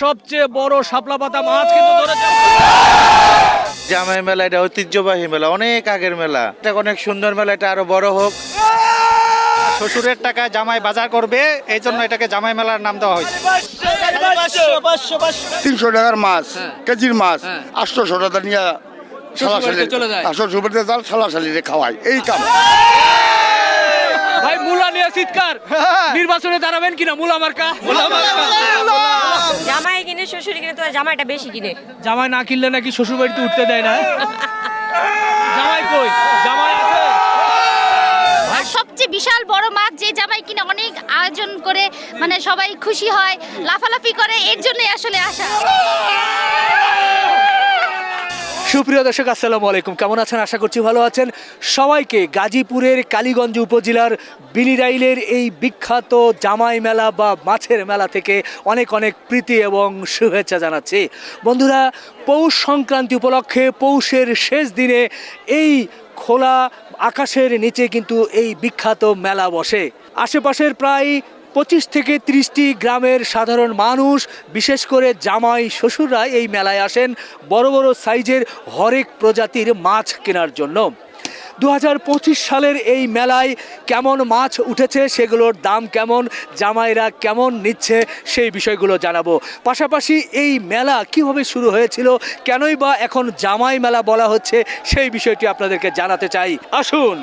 সবচেয়ে বড় শাপলা পাতা মাছ কিন্তু ধরেছে। জামাই মেলা এটা ঐতিহ্যবাহী মেলা অনেক আগের মেলা। এটা অনেক সুন্দর মেলা এটা আরও বড় হোক। শ্বশুরের টাকা জামাই বাজার করবে এই জন্য এটাকে জামাই মেলার নাম দেওয়া হয়েছে। তিনশো টাকার মাছ হ্যাঁ। কেজির মাছ আটশোশো টাকা নিয়ে চলে যায়। শ্বশুর বাড়িতে যান খাওয়াই এই কাম। ভাই মুলা নিয়ে চিৎকার। নির্বাচনে দাঁড়াবেন কিনা? মুলা মার্কা? মুলা জামাই কিনে শ্বশুর কিনে তো জামাইটা বেশি কিনে। জামাই না কিনলে নাকি শ্বশুর বাড়িতে উঠতে দেয় না জামাই কই? জামাই আছে? আর সবচেয়ে বিশাল বড় মাছ যে জামাই কিনে অনেক আয়োজন করে মানে সবাই খুশি হয় লাফালাফি করে এর জন্যই আসলে আসা। সুপ্রিয় দর্শক, আসসালামু আলাইকুম। কেমন আছেন? আশা করছি ভালো আছেন। সবাইকে গাজীপুরের কালীগঞ্জ উপজেলার বিলিরাইলের এই বিখ্যাত জামাই মেলা বা মাছের মেলা থেকে অনেক অনেক প্রীতি এবং শুভেচ্ছা জানাচ্ছি। বন্ধুরা, পৌষ সংক্রান্তি উপলক্ষে পৌষের শেষ দিনে এই খোলা আকাশের নিচে কিন্তু এই বিখ্যাত মেলা বসে। আশেপাশের প্রায় পঁচিশ থেকে ত্রিশটি গ্রামের সাধারণ মানুষ, বিশেষ করে জামাই শ্বশুররা এই মেলায় আসেন বড় বড় সাইজের হরেক প্রজাতির মাছ কেনার জন্য। দু হাজার পঁচিশ সালের এই মেলায় কেমন মাছ উঠেছে, সেগুলোর দাম কেমন, জামাইরা কেমন নিচ্ছে, সেই বিষয়গুলো জানাব। পাশাপাশি এই মেলা কীভাবে শুরু হয়েছিল, কেনই বা এখন জামাই মেলা বলা হচ্ছে, সেই বিষয়টি আপনাদেরকে জানাতে চাই। আসুন।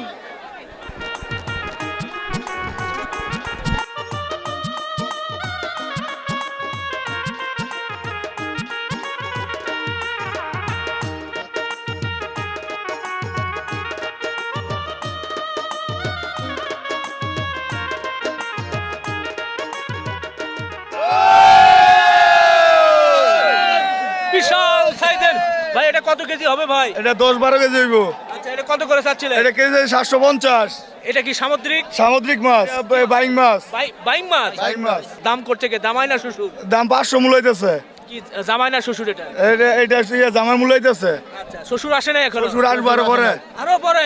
এটা কত কেজি হবে ভাই? এটা দশ বারো কেজি হইব। আচ্ছা এটা কত করে চাচ্ছিলেন? এটা কেজি সাতশো পঞ্চাশ। এটা কি সামুদ্রিক? সামুদ্রিক মাছ বাইং মাছ। বাই- মাছ? বাইং মাছ। দাম করছে কে? জামাই না শ্বশুর? দাম পাঁচশো মূল হইতেছে। কি জামাই না শ্বশুর এটা? এটা এটা ইয়ে জামার মূল হইতেছে। আচ্ছা শ্বশুর আসে না এখন? শ্বশুর আসবে আরও পরে। আরও পরে?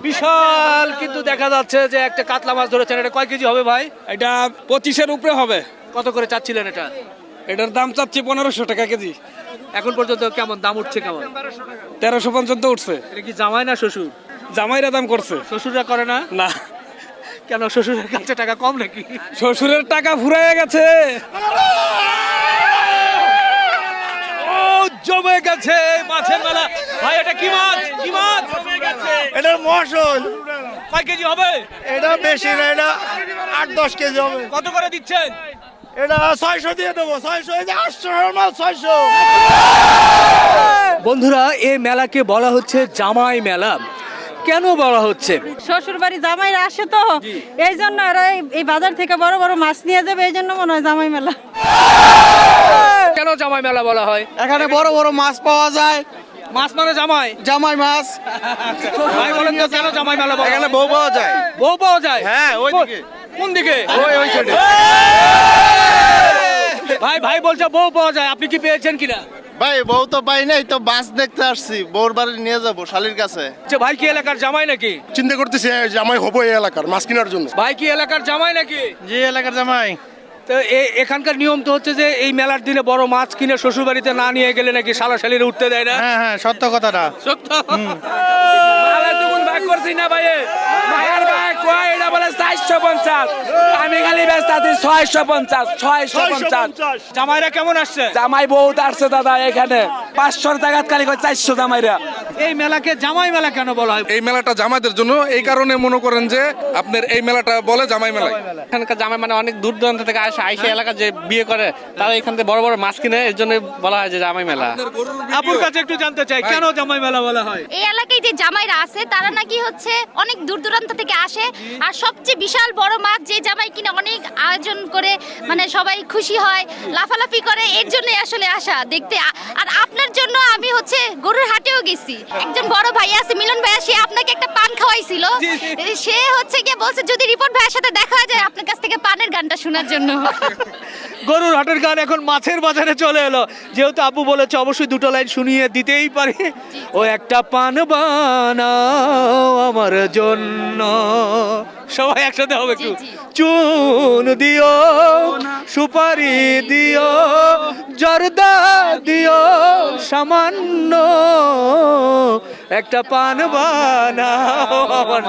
বিশাল কিন্তু দেখা যাচ্ছে যে একটা কাতলা মাছ ধরেছেন। এটা কয় কেজি হবে ভাই? এটা পঁচিশের উপরে হবে। কত করে চাচ্ছিলেন এটা? এটার দাম চাচ্ছি পনেরোশো টাকা কেজি। এখন পর্যন্ত কেমন? দাম উঠছে কেমন? তেরোশো পর্যন্ত উঠছে। এটা কি জামাই না শ্বশুর? জামাইরা দাম করছে। শ্বশুররা করে না? না। কেন শ্বশুরের কাছে টাকা কম নাকি? শ্বশুরের টাকা ফুরাইয়া গেছে। ও জমে গেছে মাছের মেলা। ভাই এটা কি মাছ? কি মাছ? এটা মশল কয় কেজি হবে? এটা বেশি না এটা আট দশ কেজি হবে। কত করে দিচ্ছেন? এটা ছয়শো দিয়ে দেবো ছয়শো আটশো ছয়শো। বন্ধুরা এই মেলাকে বলা হচ্ছে জামাই মেলা। কেন বলা হচ্ছে? শ্বশুর বাড়ি জামাইরা আসে তো এই জন্য এরা এই- এই বাজার থেকে বড় বড় মাছ নিয়ে যাবে এই জন্য মনে হয় জামাই মেলা। কেন জামাই মেলা বলা হয়? এখানে বড় বড় মাছ পাওয়া যায়। মাছ মানে জামাই? জামাই মাছ। ভাই বলেন তো কেন জামাই মেলা বলা এখানে? বউ পাওয়া যায়। বউ পাওয়া যায়? হ্যাঁ ওই দিকে। কোন দিকে? ওই ওই সাইডে ভাই ভাই বলছে বউ পাওয়া যায়। আপনি কি পেয়েছেন কিনা? ভাই বউ তো পাই নাই তো বাস দেখতে আসছি। বউর বাড়ি নিয়ে যাব শালির কাছে। আচ্ছা ভাই কি এলাকার জামাই নাকি? চিন্তা করতেছি জামাই হব এই এলাকার মাছ কেনার জন্য। ভাই কি এলাকার জামাই নাকি? যে এলাকার জামাই। তো এ- এখানকার নিয়ম তো হচ্ছে যে এই মেলার দিনে বড় মাছ কিনে শ্বশুর বাড়িতে না নিয়ে গেলে নাকি শালা শালির উঠতে দেয় না? হ্যাঁ হ্যাঁ সত্য কথাটা। সত্য? দুগুণ ভাগ করছি না ভাই মায়ের বলে পঞ্চাশ। আমি খালি ব্যস্ত আছি ছয়শো পঞ্চাশ ছয়শো পঞ্চাশ। জামাইরা কেমন আসছে? জামাই বহুত আসছে দাদা এখানে। পাঁচশো টাকা খালি চারশো জামাইরা। এই মেলাকে জামাই মেলা কেন বলা হয়? এই মেলাটা জামাইদের জন্য। এই কারণে মনে করেন যে আপনার এই মেলাটা বলে জামাই মেলায়। এখানকার জামাই মানে অনেক দূর দূরান্ত থেকে আসে আইসা এলাকা যে বিয়ে করে তারা এখান থেকে বড় বড় মাছ কিনে এর জন্য বলা হয় যে জামাই মেলা। আপুর কাছে একটু জানতে চাই কেন জামাই মেলা বলা হয়? এই এলাকায় যে জামাইরা আছে তারা নাকি হচ্ছে অনেক দূর দূরান্ত থেকে আসে আর সবচেয়ে বিশাল বড় মাছ যে জামাই কিনে অনেক আয়োজন করে মানে সবাই খুশি হয় লাফালাফি করে এর জন্যই আসলে আসা দেখতে। আর আপনার জন্য আমি হচ্ছে গরুর হাটেও গেছি। একজন বড় ভাই আছে মিলন ভাইয়া সে আপনাকে একটা পান খাওয়াইছিল। সে হচ্ছে গিয়ে বলছে যদি রিপোর্ট ভাইয়ের সাথে দেখা যায় আপনার কাছ থেকে পানের গানটা শোনার জন্য। গরুর হাটের গান এখন মাছের বাজারে চলে এলো। যেহেতু আব্বু বলেছে অবশ্যই দুটো লাইন শুনিয়ে দিতেই পারে। ও একটা পান বানাও আমার জন্য। সবাই একসাথে হবে একটু। চুন দিও সুপারি দিও জর্দা দিও সামান্য একটা পান বানাও আমার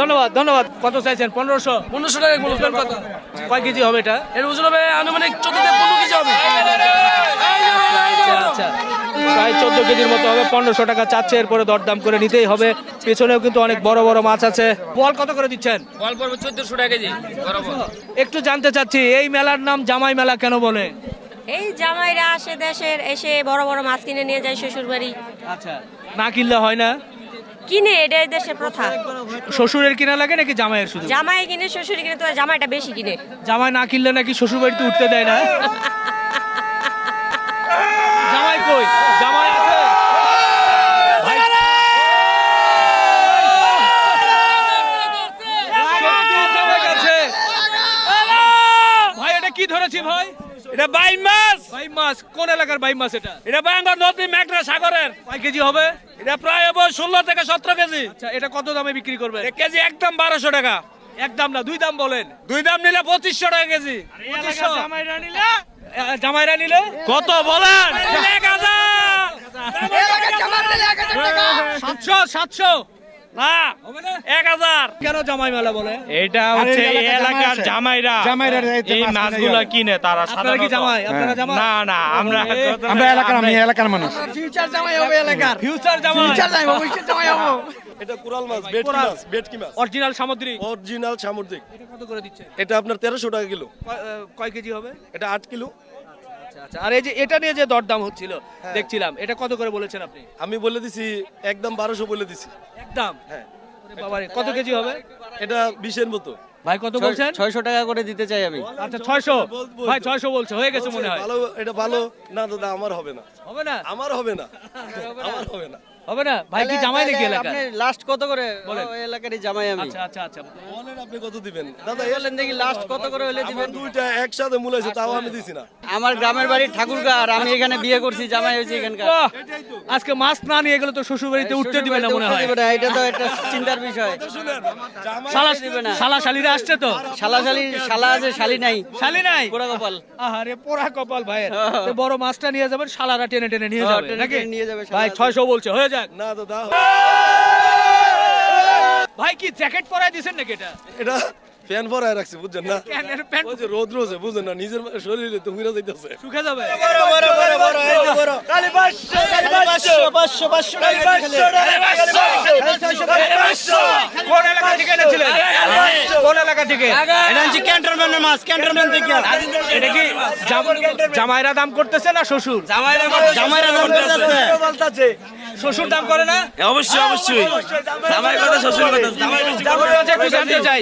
ধন্যবাদ ধন্যবাদ। কত চাইছেন? পনেরোশো। পনেরোশো টাকা কত কয় কেজি হবে এটা? এর ওজন হবে আনুমানিক চোদ্দ থেকে পনেরো কেজি হবে আচ্ছা আচ্ছা প্রায় চোদ্দ কেজির মতো হবে পনেরোশো টাকা চাচ্ছে এরপরে দরদাম করে নিতেই হবে। পেছনেও কিন্তু অনেক বড় বড় মাছ আছে। বল কত করে দিচ্ছেন? বল পড়বে চোদ্দশো টাকা কেজি একটু জানতে চাচ্ছি এই মেলার নাম জামাই মেলা কেন বলে? এই জামাইরা আসে দেশের এসে বড় বড় মাছ কিনে নিয়ে যায় শ্বশুর বাড়ি আচ্ছা না কিনলে হয় না? কিনে এটাই দেশের প্রথা। শ্বশুরের কিনা লাগে নাকি জামাইয়ের শুধু? জামাই কিনে শ্বশুর কিনে তো জামাইটা বেশি কিনে। জামাই না কিনলে নাকি শ্বশুর বাড়িতে উঠতে দেয় না? জামাই কই? জামাই আছে? ভাই এটা কি ধরেছি ভাই এটা বাইম মাছ ভাই? মাছ কোন এলাকার ভাই মাছ এটা? এটা বাংলা নদী মেঘনা সাগরের। কয় কেজি হবে? এটা প্রায় হবে ষোলো থেকে সতেরো কেজি। আচ্ছা এটা কত দামে বিক্রি করবেন? এক কেজি একদম বারোশো টাকা। এক দাম না দুই দাম বলেন। দুই দাম নিলে পঁচিশশো টাকা কেজি। পঁচিশশো। এ, জামাইরা নিলে? কত বলেন? এক হাজার। সাতশো সাতশো। না এক হাজার। কেন জামাই মেলা বলে? এটা হচ্ছে এই এলাকার জামাইরা। জামাইরা এই এই মাছগুলো কিনে তারা আপনারা কি জামাই? আপনারা জামাই? না না আমরা আমরা এলাকার আমি এলাকার মানুষ। ফিউচার জামাই এটা কোরাল মাছ বেটকি মাছ বেটকি মাছ। অরিজিনাল সামুদ্রিক। অরিজিনাল সামুদ্রিক। এটা কত করে দিচ্ছে? এটা আপনার তেরোশো টাকা কিলো। কয় কেজি হবে? এটা আট কিলো। আচ্ছা আর এই যে এটা নিয়ে যে দরদাম হচ্ছিল দেখছিলাম এটা কত করে বলেছেন আপনি? আমি বলে দিছি একদম বারোশো বলে দিছি। একদম? হ্যাঁ। বাবারে, কত কেজি হবে? এটা বিশের মতো। ভাই কত বলছেন? ছয়শো টাকা করে দিতে চাই আমি। আচ্ছা ছয়শো। ভাই ছয়শো বলছে হয়ে গেছে মনে হয়। ভালো এটা ভালো? না দাদা আমার হবে না। হবে না? আমার হবে না। আমার হবে না। হবে না? ভাই কি জামাই নাকি এলাকা লাস্ট কত করে। ওই এলাকারই জামাই আমি। আচ্ছা আচ্ছা আচ্ছা। বলেন আপনি কত দিবেন? দাদা বলেন দেখি লাস্ট কত করে হলে দিবেন। দুইটা একসাথে মূলাইছে তাও আমি দিছি না। আমার গ্রামের বাড়ি ঠাকুরগাঁর আমি এখানে বিয়ে করছি জামাই হয়েছে এখানকার। আজকে মাছ না নিয়ে গেলে তো শ্বশুর বাড়িতে উঠতে দিবে না মনে হয়। এটা তো একটা চিন্তার বিষয়। শালা দিবে না। শালা শালিরা আসছে তো? শালা শালি শালা আছে শালি নাই। শালি নাই? পোড়া কপাল। আহারে পোড়া কপাল ভাইয়ের। হ্যাঁ। বড় মাছটা নিয়ে যাবেন শালারা টেনে টেনে নিয়ে হ্যাঁ, যাবে নাকি? নিয়ে যাবে ভাই শালারা। ছয়শো বলছে হয়ে যাক। না দাদা ভাই কি জ্যাকেট পরাই দিছেন নাকি এটা? এটা ফ্যান পরায় রাখছি বুঝছেন না? কেন প্যান্ট ওই যে রোদ রোজে বুঝেন না? নিজের শরীরে তো ঘুরে যাইতেছে। শুকে যাবে। কোন এলাকা থেকে এনেছিলেন? কোন এলাকা থেকে? ক্যান্টনমেন্টের মাছ ক্যান্টনমেন্ট থেকে। এটা কি জামাইরা দাম করতেছে না শ্বশুর? জামাইরা দাম করতেছে। শ্বশুর দাম করে না? অবশ্যই অবশ্যই। জামাই কথা শ্বশুর কথা জামাই বেশি একটু জানতে চাই।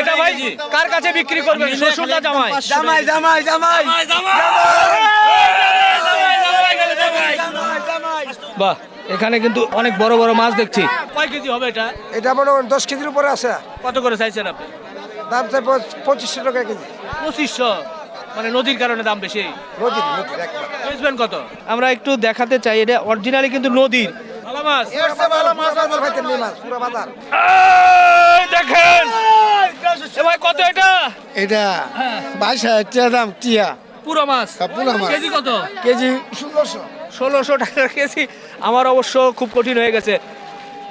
এটা ভাই কার কাছে বিক্রি করবেন শ্বশুর না জামাই? জামাই জামাই জামাই। বাহ এখানে কিন্তু অনেক বড় বড় মাছ দেখছি। কয় কেজি হবে এটা? এটা মনে করেন দশ কেজির উপরে আছে। কত করে চাইছেন আপনি? দাম চাই পঁচিশশো টাকা কেজি। পঁচিশশো। মানে নদীর কারণে দাম বেশি? নদীর নদীর একবার বেচবেন কত? আমরা একটু দেখাতে চাই এটা অরিজিনালি কিন্তু নদীর। ভালো মাছ? এর চেয়ে ভালো মাছ বাজার খাইতে নেই মাছ পুরো বাজার। এই দেখেন! এ ভাই কত এটা? এটা বাইশ হাজার টাকা দাম টিয়া। পুরো মাছ? হ্যাঁ, পুরো মাছ। কেজি কত? কেজি ষোলোশো। ষোলোশো টাকা কেজি। আমার অবশ্য খুব কঠিন হয়ে গেছে।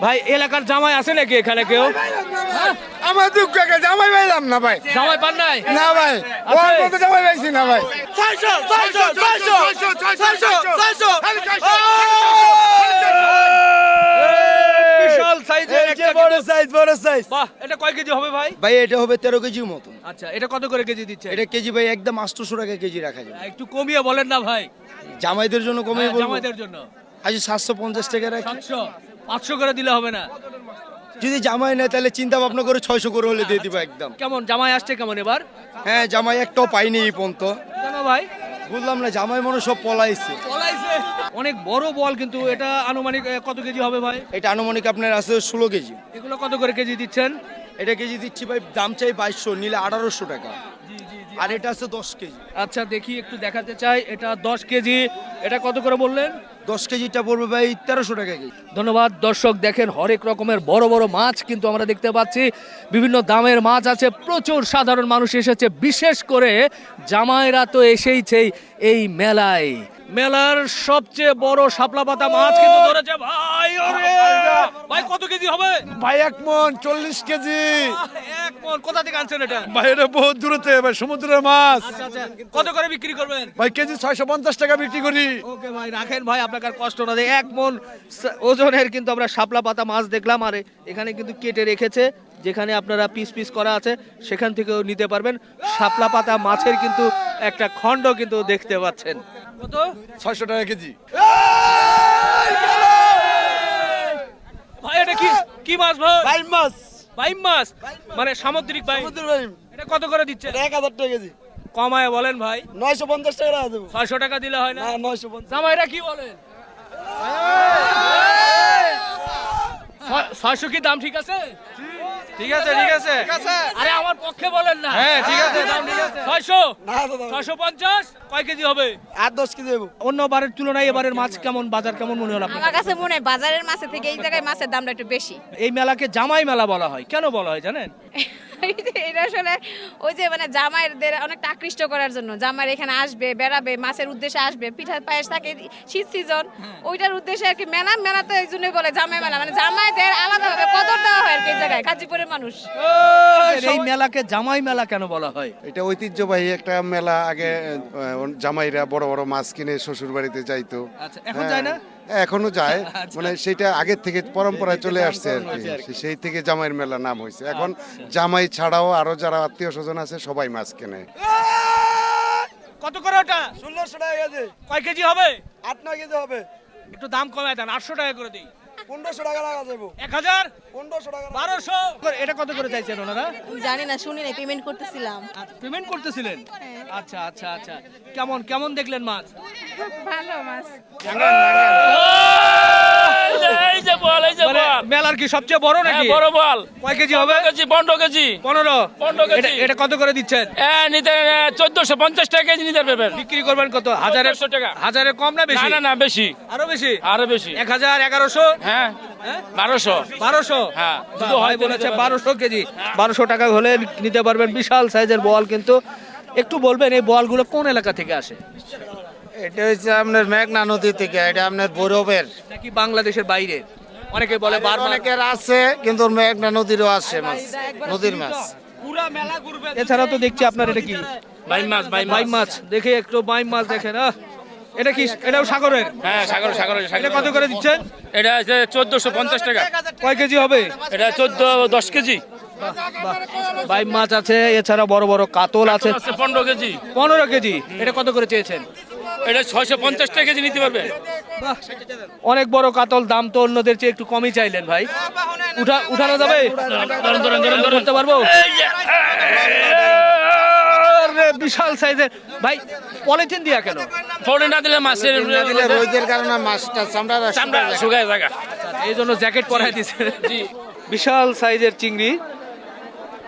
ভাই এলাকার জামাই আছে নাকি এখানে কেউ? আমার দুঃখ লাগে জামাই পাইলাম না ভাই। জামাই পান নাই? না ভাই ওর মতো জামাই পাইছি না ভাই। বিশাল সাইজের একটা বড় সাইজ বড় সাইজ বাহ এটা কয় কেজি হবে ভাই? ভাই এটা হবে তেরো কেজির মতো আচ্ছা এটা কত করে কেজি দিচ্ছে এটা কেজি ভাই একদম আটশোশো টাকা কেজি রাখা যাবে। একটু কমিয়ে বলেন না ভাই। জামাইদের জন্য কমে হ্যাঁ, জামাইদের জন্য। আজ সাতশো পঞ্চাশ টাকা পাঁচশো করে দিলে হবে না। যদি জামাই নেয় তাহলে চিন্তা ভাবনা করে ছয়শো করে হলে দিয়ে দিবো একদম। কেমন জামাই আসছে কেমন এবার? হ্যাঁ জামাই একটাও পাইনি এই পর্যন্ত। কেন ভাই? বুঝলাম না জামাই মনে সব পলাইছে। পলাইছে? অনেক বড় বল কিন্তু এটা আনুমানিক কত কেজি হবে ভাই? এটা আনুমানিক আপনার আছে ষোলো কেজি। এগুলো কত করে কেজি দিচ্ছেন? এটা কেজি দিচ্ছি ভাই দাম চাই বাইশশো নিলে আঠারোশো টাকা। আর এটা আছে দশ কেজি। আচ্ছা দেখি একটু দেখাতে চাই এটা দশ কেজি এটা কত করে বললেন? দশ কেজিটা পড়বে ভাই তেরোশো টাকা কেজি। ধন্যবাদ। দর্শক দেখেন, হরেক রকমের বড় বড় মাছ কিন্তু আমরা দেখতে পাচ্ছি। বিভিন্ন দামের মাছ আছে। প্রচুর সাধারণ মানুষ এসেছে। বিশেষ করে জামাইরা তো এসেইছেই এই মেলায়। মেলার সবচেয়ে বড় শাপলা পাতা মাছ কিন্তু ধরেছে ভাই ওরে! ভাই কত কেজি হবে? ভাই এক মন চল্লিশ কেজি। এক মন কোথা থেকে আনছেন এটা? ভাই এটা বহুত দূরতে ভাই সমুদ্রের মাছ। আচ্ছা আচ্ছা কত করে বিক্রি করবেন? ভাই কেজি ছয়শো পঞ্চাশ টাকা বিক্রি করি। ওকে ভাই রাখেন ভাই আপনাকে কষ্ট না। দেয় এক মন ওজনের কিন্তু আমরা শাপলা পাতা মাছ দেখলাম আর এখানে কিন্তু কেটে রেখেছে। যেখানে আপনারা পিস পিস করা আছে সেখান থেকেও নিতে পারবেন। শাপলা পাতা মাছের কিন্তু একটা খণ্ড কিন্তু দেখতে পাচ্ছেন। কত? ছয়শো টাকা কেজি। ভাই এটা কি কি মাছ ভাই? ভাই মাছ। বাইম মাছ? মানে সামুদ্রিক বাইম। এটা কত করে দিচ্ছে? এক হাজার টাকা কেজি। কমায় বলেন ভাই। নয়শো পঞ্চাশ টাকা দেবো। ছয়শো টাকা দিলে হয় না? নয়শো পঞ্চাশ। জামাইরা কি বলেন ছয়শো কি দাম ঠিক আছে? ঠিক আছে ঠিক আছে। আরে আমার পক্ষে বলেন না। হ্যাঁ ঠিক আছে। ছয়শো। না দাদা ছয়শো পঞ্চাশ কয় কেজি হবে? আর দশ কেজি হবে। অন্য বারের তুলনায় এবারের মাছ কেমন বাজার কেমন মনে হলো আপনার? আমার কাছে মনে হয় বাজারের মাছের থেকে এই জায়গায় মাছের দামটা একটু বেশি। এই মেলাকে জামাই মেলা বলা হয়। কেন বলা হয় জানেন? এটা আসলে ওই যে মানে জামাইদের অনেকটা আকৃষ্ট করার জন্য। জামাই এখানে আসবে বেড়াবে মাছের উদ্দেশ্যে আসবে পিঠা পায়েস থাকে শীত সিজন ওইটার উদ্দেশ্যে আর কি মেলা মেলা তো এই জন্যই বলে জামাই মেলা। মানে জামাইদের আলাদাভাবে কদর দেওয়া হয় আর কি জায়গায় গাজীপুরের মানুষ। এই মেলাকে জামাই মেলা কেন বলা হয়? এটা ঐতিহ্যবাহী একটা মেলা আগে জামাইরা বড় বড় মাছ কিনে শ্বশুর বাড়িতে যাইতো। আচ্ছা, এখন হ্যাঁ, যায় না? এখনও যায়। আচ্ছা। মানে সেটা আগের থেকে পরম্পরায় চলে আসছে আর কি। সেই থেকে জামাইয়ের মেলা নাম হয়েছে। এখন আচ্ছা। জামাই ছাড়াও আরও যারা আত্মীয় স্বজন আছে সবাই মাছ কেনে। কত করে ওটা? ষোলোশো টাকা কেজি। কয় কেজি হবে? আট নয় কেজি হবে। একটু দাম কমায় দেন আটশো টাকা করে দিই। পনেরোশো টাকা লাগা যাব এক হাজার? পনেরোশো টাকা বারোশো? এটা কত করে চাইছেন ওনারা? জানি না শুনি না পেমেন্ট করতেছিলাম। পেমেন্ট করতেছিলেন? আচ্ছা আচ্ছা আচ্ছা। কেমন কেমন দেখলেন মাছ? ভালো মাছ। এই যে বল এই যে মানে বল। মেলার কি সবচেয়ে বড় হ্যাঁ নাকি বড় বল। কয় কেজি হবে? কেজি পনেরো কেজি। পনেরো? পনেরো কেজি। এটা- এটা কত করে দিচ্ছেন? নিতে চোদ্দশো পঞ্চাশ টাকা কেজি নিতে পারবেন। বিক্রি করবেন কত? হাজারের 1400 টাকা। হাজারের কম না বেশি? না না বেশি। আরও বেশি? আরও বেশি। এক হাজার এগারোশো? হ্যাঁ হ্যাঁ? বারোশো। বারোশো? হ্যাঁ, শুধু বলেছে বারোশো কেজি। বারোশো টাকা হলে নিতে পারবেন বিশাল সাইজের বল কিন্তু একটু বলবেন এই বলগুলো কোন এলাকা থেকে আসে? এটা হচ্ছে আপনার মেঘনা নদী থেকে এটা আপনার বৈরবের নাকি বাংলাদেশের বাইরে? অনেকে বলে বারবার অনেকের আছে কিন্তু মেঘনা নদীরও আসে মাছ নদীর মাছ। এছাড়া তো দেখছি আপনার এটা কি? বাইম মাছ বাইম বাইম মাছ দেখে একটু বাইম মাছ দেখেন আহ, এটা কি এটাও সাগরের? হ্যাঁ সাগর সাগর এটা কত করে দিচ্ছেন? এটা আছে চোদ্দশো পঞ্চাশ টাকা। কয় কেজি হবে? এটা চোদ্দ দশ কেজি। বাইম মাছ আছে এছাড়া বড় বড় কাতল আছে। আছে পনেরো কেজি। পনেরো কেজি এটা কত করে চেয়েছেন? এটা ছয়শো পঞ্চাশ টাকা কেজি নিতে পারবে। অনেক বড় কাতল দাম তো অন্যদের চেয়ে একটু কমই চাইলেন ভাই। উঠা উঠানো যাবে? ধরতে পারব? বিশাল সাইজের। ভাই পলিথিন দিয়া কেন? ফোনে না দিলে মাছের দিলে রোদের কারণে মাছটা চামড়া চামড়া শুকায় জায়গা এই জন্য জ্যাকেট পরাই দিছে। বিশাল সাইজের চিংড়ি।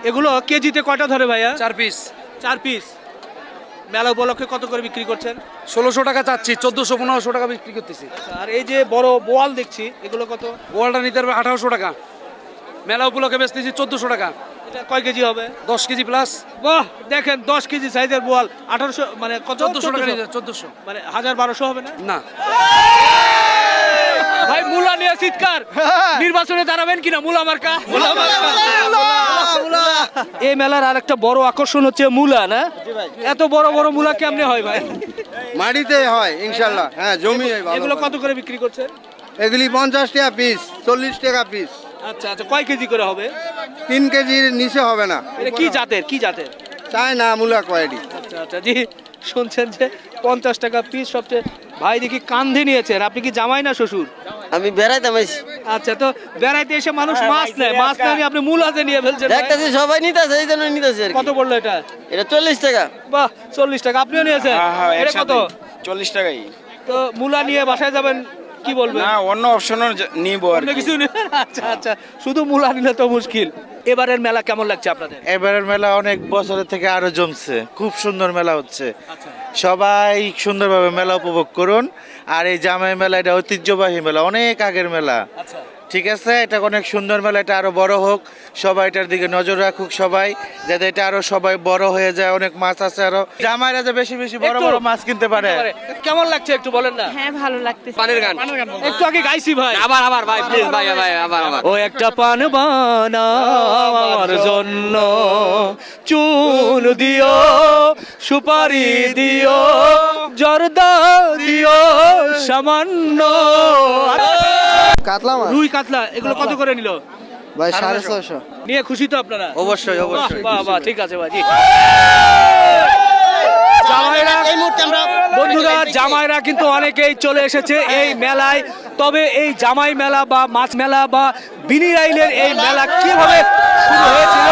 এগুলো কেজিতে কয়টা ধরে ভাইয়া? চার পিস। চার পিস। মেলা উপলক্ষে কত করে বিক্রি করছেন? ষোলোশো টাকা চাচ্ছি চোদ্দশো পনেরোশো টাকা বিক্রি করতেছি। আর এই যে বড় বোয়াল দেখছি এগুলো কত? বোয়ালটা নিতে পারবে আঠারোশো টাকা। মেলা উপলক্ষে বেচতেছি চোদ্দশো টাকা। এটা কয় কেজি হবে? দশ কেজি প্লাস বাহ দেখেন দশ কেজি সাইজের বোয়াল আঠারোশো মানে কত? চোদ্দশো টাকা 1400 চোদ্দশো। মানে হাজার বারোশো হবে না? না। ভাই মুলা নিয়ে চিৎকার। নির্বাচনে দাঁড়াবেন কিনা? মুলা মার্কা? এই মেলার আর একটা বড় আকর্ষণ হচ্ছে মুলা না? এত বড় বড় মুলা কেমনে হয় ভাই? মাটিতে হয় ইনশাল্লাহ হ্যাঁ জমি এগুলো কত করে বিক্রি করছে এগুলি পঞ্চাশ টাকা পিস চল্লিশ টাকা পিস আচ্ছা আচ্ছা কয় কেজি করে হবে? তিন কেজির নিচে হবে না। এটা কি জাতের? কি জাতের? চায় না মূলা কোয়ালিটি। আচ্ছা আচ্ছা জি। শুনছেন যে পঞ্চাশ টাকা পিস সবচেয়ে ভাই দেখি কান্ধে নিয়েছেন। আপনি কি জামাই না শ্বশুর? আমি বেড়াইতাম আচ্ছা তো বেড়াইতে এসে মানুষ মাছ নেয়। মাছ না নিয়ে আপনি মূল হাতে নিয়ে ফেলছেন দেখতেছি সবাই নিতেছে এই জন্য নিতেছে কত বলল এটা? এটা চল্লিশ টাকা। বাহ চল্লিশ টাকা। আপনিও নিয়েছেন? এটা কত? চল্লিশ টাকাই। তো মূলা নিয়ে বাসায় যাবেন কি বলবেন? না অন্য অপশনও নিব আর অন্য কিছু নেই? আচ্ছা আচ্ছা। শুধু মূলা নিলে তো মুশকিল। এবারের মেলা কেমন লাগছে আপনাদের? এবারের মেলা অনেক বছরের থেকে আরও জমছে। খুব সুন্দর মেলা হচ্ছে। আচ্ছা। সবাই সুন্দরভাবে মেলা উপভোগ করুন। আর এই জামাই মেলা এটা ঐতিহ্যবাহী মেলা অনেক আগের মেলা। আচ্ছা। ঠিক আছে? এটা অনেক সুন্দর মেলা এটা আরও বড় হোক। সবাই এটার দিকে নজর রাখুক সবাই যাতে এটা আরও সবাই বড় হয়ে যায়। অনেক মাছ আছে আরও। জামাইরা যে বেশি বেশি বড় বড় মাছ কিনতে পারে। কেমন লাগছে একটু বলেন না? হ্যাঁ ভালো লাগতেছে। পানের গান। একটু আগে গাইছি ভাই। আবার আবার ভাই প্লিজ ভাই ভাই আবার আবার। ও একটা পান বানার জন্য। চুন দিও সুপারি দিও জর্দা দিও সামান্য। কাতলা মাছ? রুই কাতলা এগুলো কত করে নিল? ভাই সাড়ে ছশো নিয়ে খুশি তো আপনারা? অবশ্যই অবশ্যই বাহ বাহ ঠিক আছে ভাই জি। জামাইরা বন্ধুরা জামাইরা কিন্তু অনেকেই চলে এসেছে এই মেলায়। তবে এই জামাই মেলা বা মাছ মেলা বা বিনিরাইলের এই মেলা কীভাবে শুরু হয়েছিল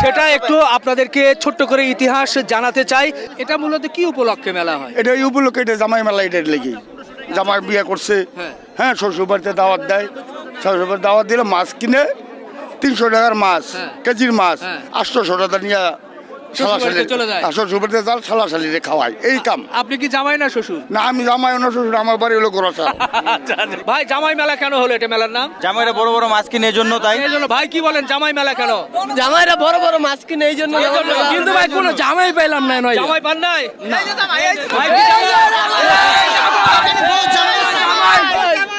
সেটা একটু আপনাদেরকে ছোট্ট করে ইতিহাস জানাতে চাই। এটা মূলত কি উপলক্ষে মেলা হয়? এটা এই উপলক্ষে এটা জামাই মেলা এটার লেগে জামাই বিয়ে করছে হ্যাঁ। হ্যাঁ শ্বশুর বাড়িতে দাওয়াত দেয় শ্বশুর বাড়িতে দাওয়াত দিলে মাছ কিনে তিনশো টাকার মাছ হ্যাঁ। কেজির মাছ আটশো আটশোশো টাকা নিয়ে শ্বশুরবাড়িতে চলে যায়। শ্বশুর বাড়িতে যান সালাশালিরে খাওয়াই এই কাম। আপনি কি জামাই না শ্বশুর? না আমি জামাই না শ্বশুর আমার বাড়ি হলো গোড়াচা আচ্ছা, আচ্ছা। ভাই জামাই মেলা কেন হলো এটা মেলার নাম? জামাইরা বড় বড় মাছ কিনে এই জন্য তাই। এই জন্য ভাই কি বলেন জামাই মেলা কেন? জামাইরা বড় বড় মাছ কিনে এই জন্য কিন্তু ভাই কোনো জামাই পাইলাম না নয়। জামাই পান নাই? ভাই কি জামাই-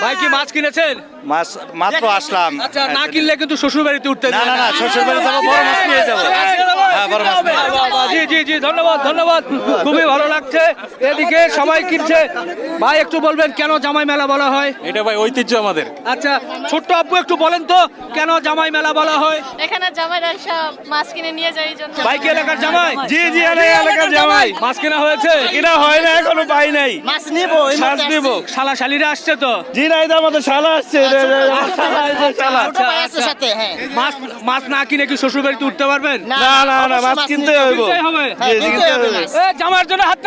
ভাই কি মাছ কিনেছেন? মাছ মাত্র আসলাম। আচ্ছা না কিনলে কিন্তু শ্বশুর বাড়িতে উঠতে না না না শ্বশুর বাড়ি যাব বড় মাছ নিয়ে যাব। হ্যাঁ বড় মাছ জি জি জি ধন্যবাদ ধন্যবাদ। খুবই ভালো লাগছে। এদিকে সবাই কিনছে। ভাই একটু বলবেন কেন জামাই মেলা বলা হয়? এটা ভাই ঐতিহ্য আমাদের। আচ্ছা ছোট্ট আপু একটু বলেন তো কেন জামাই মেলা বলা হয়? এখানে জামাইরা সব মাছ কিনে নিয়ে যায় এই জন্য। ভাই কি এলাকার জামাই? জি জি এলাকার জামাই। মাছ কেনা হয়েছে? কিনা হয় না এখনও পাই নাই। মাছ নিব মাছ দিব শালা শালিরা আসছে তো? জি নাই তো আমাদের শালা আসছে। আমার শালা আসছে, শালা আচ্ছা। মাছ মাছ না কিনে কি শ্বশুর বাড়িতে উঠতে পারবেন? না না না মাছ কিনতে হবে। জামার জন্য হাত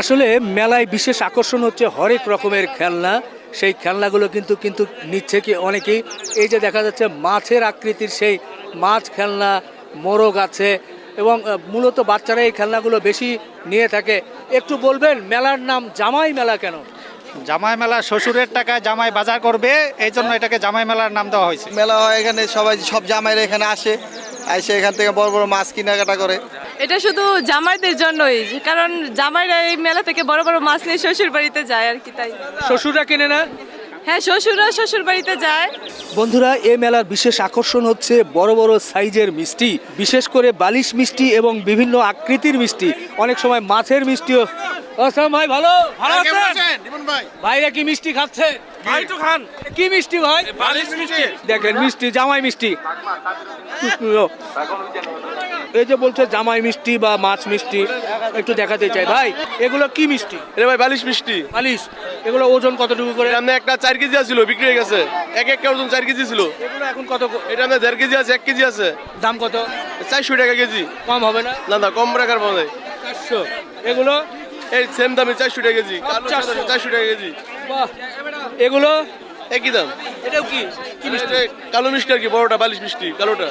আসলে মেলায় বিশেষ আকর্ষণ হচ্ছে হরেক রকমের খেলনা। সেই খেলনাগুলো কিন্তু কিন্তু নিচ্ছে কি অনেকেই। এই যে দেখা যাচ্ছে মাছের আকৃতির সেই মাছ খেলনা মোরগ আছে এবং মূলত বাচ্চারা এই খেলনাগুলো বেশি নিয়ে থাকে। একটু বলবেন মেলার নাম জামাই মেলা কেন? জামাই মেলা শ্বশুরের টাকায় জামাই বাজার করবে এই জন্য এটাকে জামাই মেলার নাম দেওয়া হয়েছে। মেলা হয় এখানে সবাই সব জামাইরা এখানে আসে এসে এখান থেকে বড় বড় মাছ কেনাকাটা করে। এটা শুধু জামাইদের জন্যই কারণ জামাইরা এই মেলা থেকে বড় বড় মাছ নিয়ে শ্বশুর বাড়িতে যায় আর কি তাই। শ্বশুররা কিনে না? হ্যাঁ শ্বশুররা শ্বশুর বাড়িতে যায়। বন্ধুরা এ মেলার বিশেষ আকর্ষণ হচ্ছে বড় বড় সাইজের মিষ্টি বিশেষ করে বালিশ মিষ্টি এবং বিভিন্ন আকৃতির মিষ্টি। অনেক সময় মাছের মিষ্টিও। আসসালাম ভাই ভালো? ভালো আছেন? ভাইরা কি মিষ্টি খাচ্ছে? ভাই তো খান। কি মিষ্টি ভাই? দেখেন মিষ্টি জামাই মিষ্টি। এই যে বলছে জামাই মিষ্টি বা মাছ মিষ্টি একটু দেখাতে চাই। ভাই এগুলো কি মিষ্টি? এটা ভাই বালিশ মিষ্টি। বালিশ এগুলো ওজন কতটুকু করে? সামনে একটা চার কেজি আছিল বিক্রি হয়ে গেছে। এক এক ওজন চার কেজি ছিল। এগুলো এখন কত এটা আপনার দেড় কেজি আছে এক কেজি আছে। দাম কত? চারশো টাকা কেজি। কম হবে না? না না কম রাখার মনে চারশো। এগুলো? এই সেম দামে চারশো টাকা কেজি। চারশো টাকা কেজি। বাহ। এগুলো? একই দাম। এটাও কি? কি মিষ্টি? কালো মিষ্টি আর কি বড়টা বালিশ মিষ্টি কালোটা।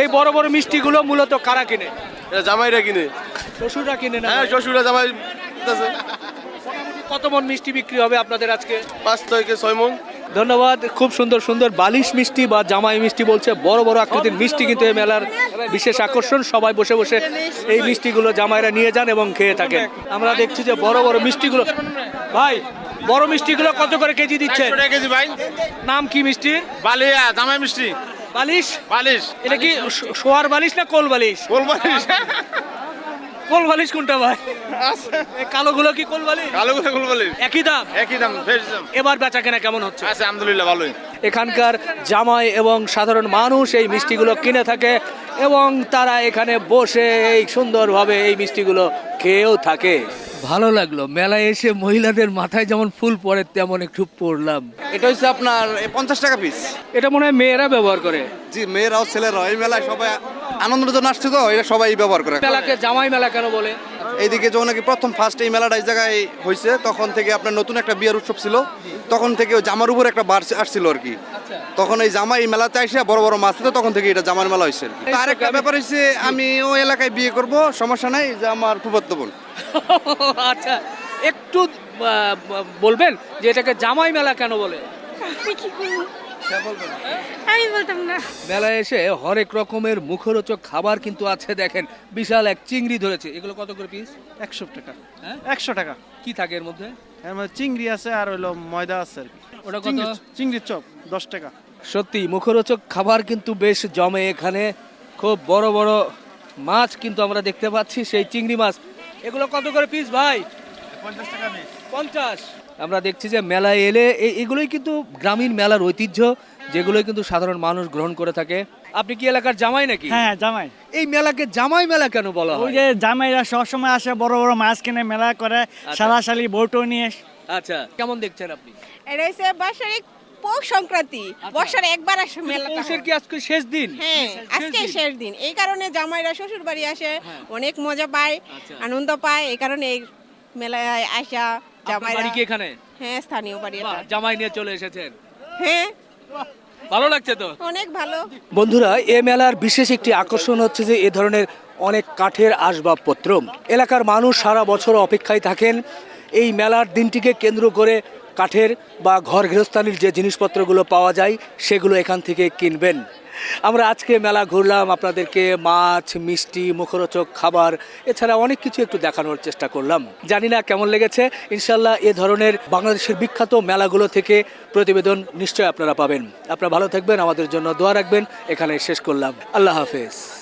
এই বড় বড় মিষ্টিগুলো মূলত কারা কিনে? এটা জামাইরা কিনে। শ্বশুররা কিনে না হ্যাঁ শ্বশুরা জামাই আছে কত মন মিষ্টি বিক্রি হবে আপনাদের আজকে? পাঁচ থেকে ছয় মন। ধন্যবাদ খুব সুন্দর সুন্দর বালিশ মিষ্টি বা জামাই মিষ্টি বলছে বড় বড় আকৃতির মিষ্টি কিন্তু এই মেলার বিশেষ আকর্ষণ। সবাই বসে বসে এই মিষ্টিগুলো জামাইরা নিয়ে যান এবং খেয়ে থাকেন। আমরা দেখছি যে বড় বড় মিষ্টিগুলো ভাই বড় মিষ্টিগুলো কত করে কেজি দিচ্ছে কেজি ভাই। নাম কি মিষ্টি? বালিয়া জামাই মিষ্টি। বালিশ? বালিশ। এটা কি সোয়ার বালিশ না কোল বালিশ? কোল বালিশ। কোল বালিশ কোনটা ভাই? কালো গুলো কি কোল বালিশ? কালো গুলো কোল বালিশ। একই দাম? একই দাম এবার বেচা কেনা কেমন হচ্ছে? আচ্ছা আলহামদুলিল্লাহ ভালোই। এখানকার জামাই এবং সাধারণ মানুষ এই মিষ্টিগুলো কিনে থাকে এবং তারা এখানে বসে এই সুন্দরভাবে এই মিষ্টিগুলো খেয়েও থাকে। ভালো লাগল। মেলায় এসে মহিলাদের মাথায় যেমন ফুল পড়ে তেমন একটু পড়লাম। এটা হচ্ছে আপনার পঞ্চাশ টাকা পিস এটা মনে হয় মেয়েরা ব্যবহার করে। জি মেয়েরাও ছেলেরাও। এই মেলায় সবাই আনন্দের জন্য আসছে তো এটা সবাই ব্যবহার করে। মেলাকে জামাই মেলা কেন বলে? এইদিকে যখন নাকি প্রথম ফার্স্ট এই মেলাটা এই জায়গায় হয়েছে তখন থেকে আপনার নতুন একটা বিয়ের উৎসব ছিল। তখন থেকে ওই জামার উপর একটা বার আসছিল আর কি। তখন এই জামা এই মেলাতে এসে বড় বড় মাছ তো তখন থেকে এটা জামার মেলা হয়েছে আর কি। আর একটা ব্যাপার হচ্ছে আমি ওই এলাকায় বিয়ে করব সমস্যা নাই যে আমার ফুফাত্ত বোন। আচ্ছা একটু বলবেন যে এটাকে জামাই মেলা কেন বলে? আমি বলতাম না। মেলায় এসে হরেক রকমের মুখরোচক খাবার কিন্তু আছে দেখেন। বিশাল এক চিংড়ি ধরেছে। এগুলো কত করে পিস একশো টাকা। হ্যাঁ? একশো টাকা। কি থাকে এর মধ্যে? এর মধ্যে চিংড়ি আছে আর হইল ময়দা আছে আর কি। ওটা কত? চিংড়ির চপ দশ টাকা। সত্যি মুখরোচক খাবার কিন্তু বেশ জমে এখানে। খুব বড় বড় মাছ কিন্তু আমরা দেখতে পাচ্ছি সেই চিংড়ি মাছ। এগুলো কত করে পিস ভাই? পঞ্চাশ টাকা পিস পঞ্চাশ। আমরা দেখছি যে মেলায় এলে এগুলোই কিন্তু গ্রামীণ মেলার ঐতিহ্য যেগুলোই কিন্তু সাধারণ মানুষ গ্রহণ করে থাকে। আপনি কি এলাকার জামাই নাকি? হ্যাঁ জামাই। এই মেলাকে জামাই মেলা কেন বলা ওই যে জামাইরা সবসময় আসে বড় বড় মাছ কিনে মেলা করে শালাশালি বউটো নিয়ে আচ্ছা কেমন দেখছেন আপনি? এটা হচ্ছে বার্ষিক পৌষ সংক্রান্তি। বর্ষার একবার আসে মেলাটা। পৌষের কি আজকে শেষ দিন? হ্যাঁ আজকে শেষ দিন। এই কারণে জামাইরা শ্বশুর বাড়ি আসে অনেক মজা পায় আচ্ছা। আনন্দ পায় এই কারণে এই মেলায় আসা জামাইরা বাড়ি কি এখানে? হ্যাঁ স্থানীয় বাড়ি বাহ, এটা। জামাই নিয়ে চলে এসেছেন। হ্যাঁ। ভালো লাগছে তো? অনেক ভালো। বন্ধুরা এ মেলার বিশেষ একটি আকর্ষণ হচ্ছে যে এ ধরনের অনেক কাঠের আসবাবপত্র। এলাকার মানুষ সারা বছর অপেক্ষায় থাকেন। এই মেলার দিনটিকে কেন্দ্র করে কাঠের বা ঘর গৃহস্থালির যে জিনিসপত্রগুলো পাওয়া যায় সেগুলো এখান থেকে কিনবেন। আমরা আজকে মেলা ঘুরলাম, আপনাদেরকে মাছ, মিষ্টি, মুখরোচক খাবার, এছাড়া অনেক কিছু একটু দেখানোর চেষ্টা করলাম। জানি না কেমন লেগেছে ইনশাল্লাহ এ ধরনের বাংলাদেশের বিখ্যাত মেলাগুলো থেকে প্রতিবেদন নিশ্চয় আপনারা পাবেন। আপনারা ভালো থাকবেন, আমাদের জন্য দোয়া রাখবেন এখানে শেষ করলাম। আল্লাহ হাফেজ।